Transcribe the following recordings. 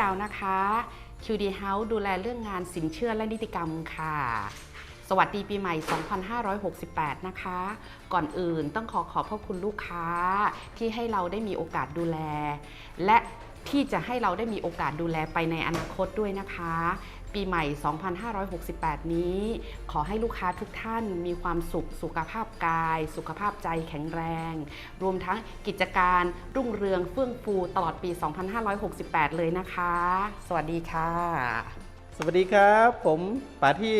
ดาวนะคะ QD House ดูแลเรื่องงานสินเชื่อและนิติกรรมค่ะ สวัสดีปีใหม่ 2568 นะคะ ก่อนอื่นต้องขอขอบพระคุณลูกค้าที่ให้เราได้มีโอกาสดูแล และ ที่จะให้เราได้มีโอกาสดูแลไปในอนาคตด้วยนะคะ ปีใหม่ 2568 นี้ ขอให้ลูกค้าทุกท่านมีความสุข สุขภาพกาย สุขภาพใจแข็งแรง รวมทั้งกิจการรุ่งเรืองเฟื่องฟูตลอดปี 2568 เลยนะคะ สวัสดีค่ะ สวัสดีครับ ผมป๋าที่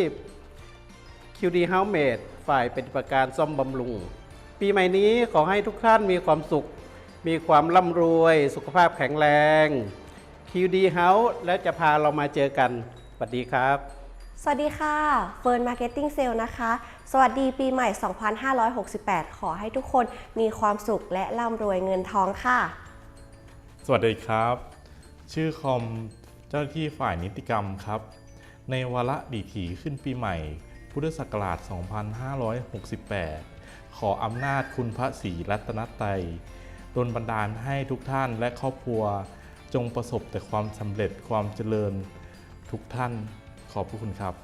QD Housemaid ฝ่ายเปฏิบัติการซ่อมบำรุง ปีใหม่นี้ขอให้ทุกท่านมีความสุข มีความร่ำรวยสุขภาพแข็งแรง QD House และจะพาเรามาเจอกันสวัสดีครับ สวัสดีค่ะ เฟิร์นมาร์เก็ตติ้งเซลนะคะ สวัสดีปีใหม่ 2568 ขอให้ทุกคนมีความสุขและร่ำรวยเงินทองค่ะ สวัสดีครับ ชื่อคอมเจ้าหน้าที่ฝ่ายนิติกรรมครับ ในวาระดีถีขึ้นปีใหม่ พุทธศักราช 2568 ขออำนาจคุณพระศรีรัตนตรัย ดลบันดาลให้ทุกท่านและครอบครัวจงประสบแต่ความสำเร็จความเจริญทุกท่านขอบพระคุณครับ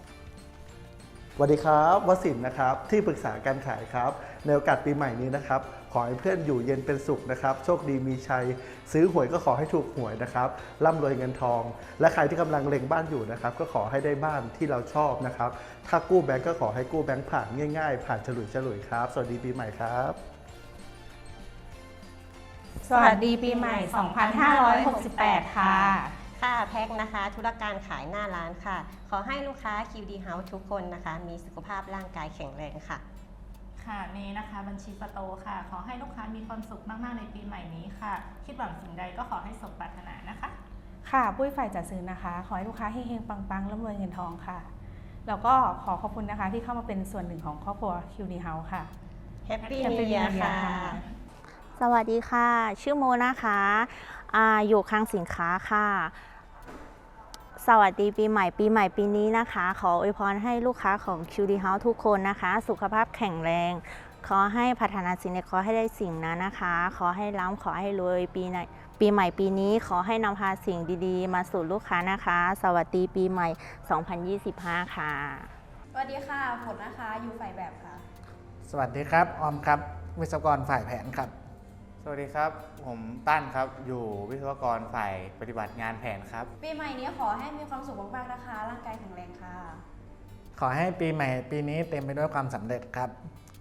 สวัสดีครับวสินนะครับ ที่ปรึกษาการขายครับ ในโอกาสปีใหม่นี้นะครับ ขอให้เพื่อนอยู่เย็นเป็นสุขนะครับ โชคดีมีชัย ซื้อหวยก็ขอให้ถูกหวยนะครับร่ำรวยเงินทอง และใครที่กำลังเล็งบ้านอยู่นะครับ ก็ขอให้ได้บ้านที่เราชอบนะครับ ถ้ากู้แบงก์ก็ขอให้กู้แบงก์ผ่านง่ายๆ ผ่านฉลุยฉลุยครับ สวัสดีปีใหม่ครับ สวัสดีปีใหม่ 2568 ค่ะ ค่ะแพ็คนะคะ ธุรการขายหน้าร้านค่ะ ขอให้ลูกค้า QD House ทุกคนนะคะ มีสุขภาพร่างกายแข็งแรงค่ะ ค่ะนี่นะคะบัญชีประโตค่ะ ขอให้ลูกค้ามีความสุขมาก ๆ ในปีใหม่นี้ค่ะ คิดหวังสิ่งใดก็ขอให้สมปรารถนานะคะ ค่ะปุ้ยฝ่ายจัดซื้อนะคะ ขอให้ลูกค้าเฮงๆปังๆร่ำรวยเงินทองค่ะ แล้วก็ขอขอบคุณนะคะที่เข้ามาเป็นส่วนหนึ่งของครอบครัว QD House ค่ะ Happy Happy New New Year Year ค่ะค่ะ สวัสดีค่ะ ชื่อโมนะคะอาอยู่คลังสินค้าค่ะ สวัสดีปีใหม่ปีใหม่ปีนี้นะคะ ขออวยพรให้ลูกค้าของ QD House ทุกคนนะคะ สุขภาพแข็งแรง ขอให้พัฒนาสิ่งใดขอให้ได้สิ่งนั้นนะคะ ขอให้ร่ำขอให้รวยปีในปีใหม่ปีนี้ขอให้นำพาสิ่งดีๆ มาสู่ลูกค้านะคะ สวัสดีปีใหม่ 2025 ค่ะ สวัสดีค่ะฝนนะคะ อยู่ฝ่ายแบบค่ะ สวัสดีครับ ออมครับ วิศวกรฝ่ายแผนครับ สวัสดีครับ ผมตั้นครับ อยู่วิศวกรฝ่ายปฏิบัติงานแผนครับ ปีใหม่นี้ขอให้มีความสุขมากๆนะคะ ร่างกายแข็งแรงค่ะ ขอให้ปีใหม่ปีนี้เต็มไปด้วยความสำเร็จครับ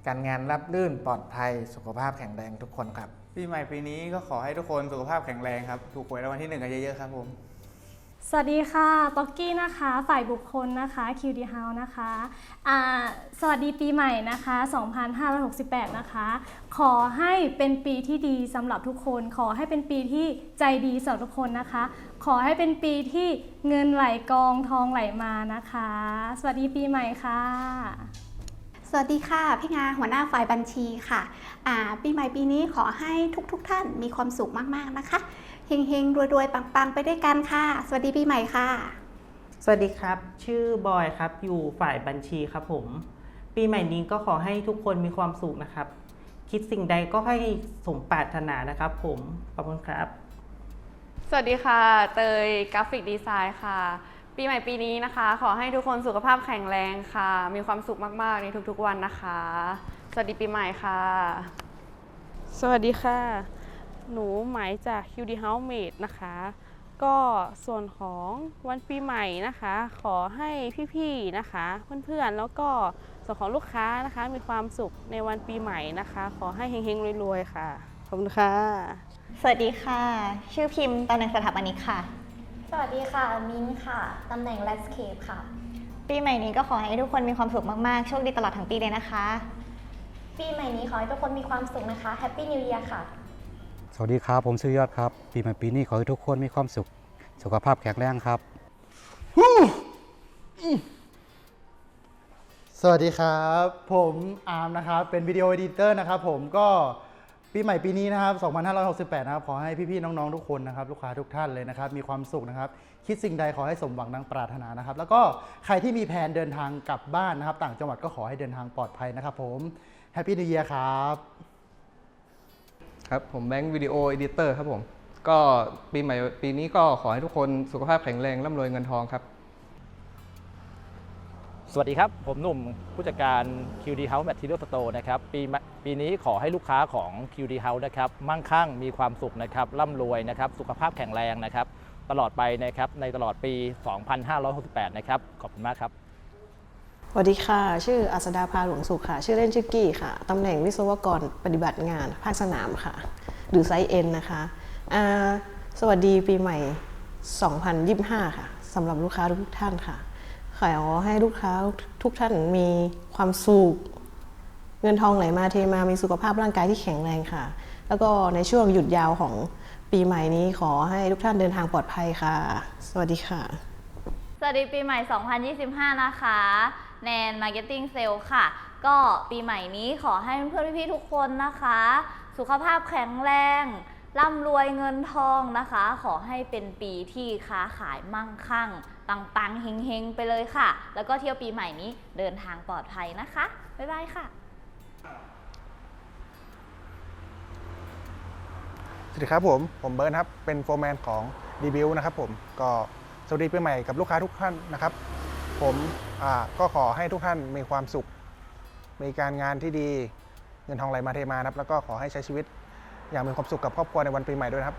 การงานรับรื่นปลอดภัยสุขภาพแข็งแรงทุกคนครับ ปีใหม่ปีนี้ก็ขอให้ทุกคนสุขภาพแข็งแรงครับ ถูกหวยรางวัลที่หนึ่งกันเยอะๆครับผม สวัสดีค่ะป๊อกกี้นะคะ ฝ่ายบุคคลนะคะ QD House นะคะสวัสดีปีใหม่นะคะ 2568 นะคะ ขอให้เป็นปีที่ดีสำหรับทุกคน ขอให้เป็นปีที่ใจดีสำหรับทุกคนนะคะ ขอให้เป็นปีที่เงินไหลกองทองไหลมานะคะ สวัสดีปีใหม่ค่ะ สวัสดีค่ะ พี่งาหัวหน้าฝ่ายบัญชีค่ะอ่าปีใหม่ปีนี้ขอให้ทุกๆทท่านมีความสุขมากๆนะคะ เฮงๆ รวยๆ ปังๆ ไปด้วยกันค่ะ สวัสดีปีใหม่ค่ะ สวัสดีครับ ชื่อบอยครับ อยู่ฝ่ายบัญชีครับผม ปีใหม่นี้ก็ขอให้ทุกคนมีความสุขนะครับ คิดสิ่งใดก็ให้สมปรารถนานะครับ ผม ขอบคุณครับ สวัสดีค่ะ เตยกราฟิกดีไซน์ค่ะ ปีใหม่ปีนี้นะคะ ขอให้ทุกคนสุขภาพแข็งแรงค่ะ มีความสุขมากๆ ในทุกๆวันนะคะ สวัสดีปีใหม่ค่ะ สวัสดีค่ะ หนูหมายจาก QD Housemaid นะคะ ก็ส่วนของวันปีใหม่นะคะ ขอให้พี่ๆนะคะ เพื่อนๆแล้วก็ส่วนของลูกค้านะคะ มีความสุขในวันปีใหม่นะคะ ขอให้เฮงๆรวยๆค่ะขอบคุณค่ะ สวัสดีค่ะ ชื่อพิมพ์ตำแหน่งสถาปนิกค่ะ สวัสดีค่ะ มิ้นท์ค่ะ ตำแหน่ง landscape ค่ะ ปีใหม่นี้ก็ขอให้ทุกคนมีความสุขมากๆ โชคดีตลอดทั้งปีเลยนะคะ ปีใหม่นี้ขอให้ทุกคนมีความสุขนะคะ Happy New Year ค่ะ สวัสดีครับ ผมชื่อยอดครับ ปีใหม่ปีนี้ขอให้ทุกคนมีความสุข สุขภาพแข็งแรงครับ สวัสดีครับ ผมอาร์มนะครับ เป็นวิดีโอเอดิเตอร์นะครับผมก็ปีใหม่ปีนี้นะครับ 2568 นะครับ ขอให้พี่ๆน้องๆทุกคนนะครับ ลูกค้าทุกท่านเลยนะครับ มีความสุขนะครับ คิดสิ่งใดขอให้สมหวังดังปรารถนานะครับ แล้วก็ใครที่มีแผนเดินทางกลับบ้านนะครับ ต่างจังหวัดก็ขอให้เดินทางปลอดภัยนะครับผม Happy New Year ครับ ครับ ผมแบงค์วิดีโอเอดิเตอร์ครับผม ก็ปีใหม่ปีนี้ก็ขอให้ทุกคนสุขภาพแข็งแรงร่ำรวยเงินทองครับ สวัสดีครับ ผมหนุ่มผู้จัดการ QD House Material Store นะครับปีปีนี้ขอให้ลูกค้าของ QD House นะครับมั่งคั่งมีความสุขนะครับร่ำรวยนะครับสุขภาพแข็งแรงนะครับ ตลอดไปนะครับในตลอดปี 2568 นะครับ ขอบคุณมากครับ วัสดีค่ะ ชื่ออัสดาภาหลวงสุขค่ะ ชื่อเล่นชื่อกี้ค่ะ ตำแหน่งวิศวกรปฏิบัติงาน ภาคสนามค่ะ หรือไซเอ็นนะคะสวัสดีปีใหม่ 2025 ค่ะสำหรับลูกค้าทุกท่านค่ะ ขอให้ลูกค้าทุกท่านมีความสุข เงินทองไหลมาเทมา มีสุขภาพร่างกายที่แข็งแรงค่ะ แล้วก็ในช่วงหยุดยาวของปีใหม่นี้ขอให้ทุกท่านเดินทางปลอดภัยค่ะ สวัสดีค่ะ สวัสดีปีใหม่ 2025 นะคะ แนน Marketing Sale ค่ะ ก็ปีใหม่นี้ขอให้เพื่อนพี่ๆทุกคนนะคะ สุขภาพแข็งแรง ร่ำรวยเงินทองนะคะ ขอให้เป็นปีที่ค้าขายมั่งคั่ง ปังๆเฮงๆ ไปเลยค่ะ แล้วก็เที่ยวปีใหม่นี้เดินทางปลอดภัยนะคะ บ๊ายบายค่ะ สวัสดีครับผม ผมเบิร์นครับ เป็นโฟร์แมนของดีบิวนะครับผม ก็สวัสดีปีใหม่กับลูกค้าทุกท่านนะครับ ผมอ่าก็ขอให้ทุกท่านมีความสุข มีการงานที่ดีเงินทองไหลมาเทมานะครับแล้วก็ขอให้ใช้ชีวิตอย่างมีความสุขกับครอบครัวในวันปีใหม่ด้วยนะครับ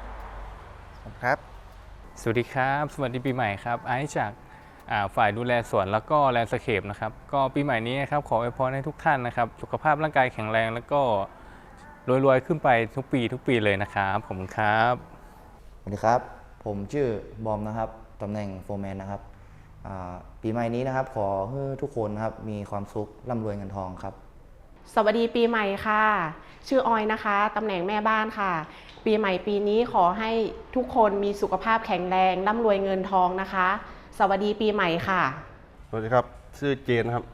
ขอบคุณครับ สวัสดีครับ สวัสดีปีใหม่ครับไอซ์จากอ่าฝ่ายดูแลสวนแล้วก็แลนด์สเคปนะครับก็ปีใหม่นี้นะครับขออวยพรให้ทุกท่านนะครับสุขภาพร่างกายแข็งแรงแล้วก็รวยๆ ขึ้นไปทุกปีทุกปีเลยนะครับผมครับสวัสดีครับ ผมชื่อบอมนะครับตำแหน่งโฟร์แมนนะครับอ่า ปีใหม่นี้นะครับ ขอให้ทุกคนนะครับมีความสุขร่ำรวยเงินทองครับ สวัสดีปีใหม่ค่ะ ชื่อออยนะคะตำแหน่งแม่บ้านค่ะ ปีใหม่ปีนี้ขอให้ทุกคนมีสุขภาพแข็งแรงร่ำรวยเงินทองนะคะ สวัสดีปีใหม่ค่ะ สวัสดีครับ ชื่อเจนครับ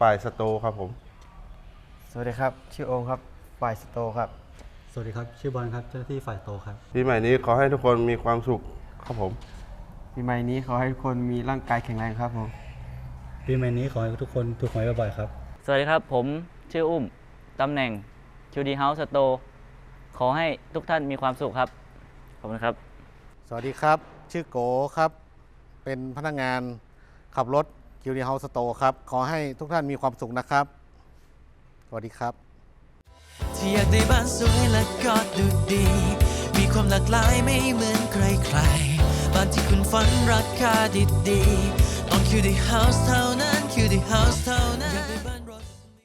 ฝ่ายสโตร์ครับผม สวัสดีครับ ชื่อโอมครับ ฝ่ายสโตร์ครับ สวัสดีครับ ชื่อบอลครับ เจ้าหน้าที่ฝ่ายโตครับ ปีใหม่นี้ขอให้ทุกคนมีความสุขครับผม ปีใหม่นี้ขอให้ทุกคนมีร่างกายแข็งแรงครับผมปีใหม่นี้ขอให้ทุกคนถูกหวยบ่อยๆครับ สวัสดีครับ ผมชื่ออุ้ม ตำแหน่ง QD House Store ขอให้ทุกท่านมีความสุขครับ ขอบคุณครับ สวัสดีครับ ชื่อโกครับ เป็นพนักงานขับรถ QD House Store ครับ ขอให้ทุกท่านมีความสุขนะครับ สวัสดีครับ ที่อยากได้บ้านสวยและก็ดูดี มีความหลากหลายไม่เหมือนใครๆานที่คุณฝันรัาคาดีๆต้องคิวดีเฮาส์เท่านั้นคิวดีเฮาส์เท่านั้น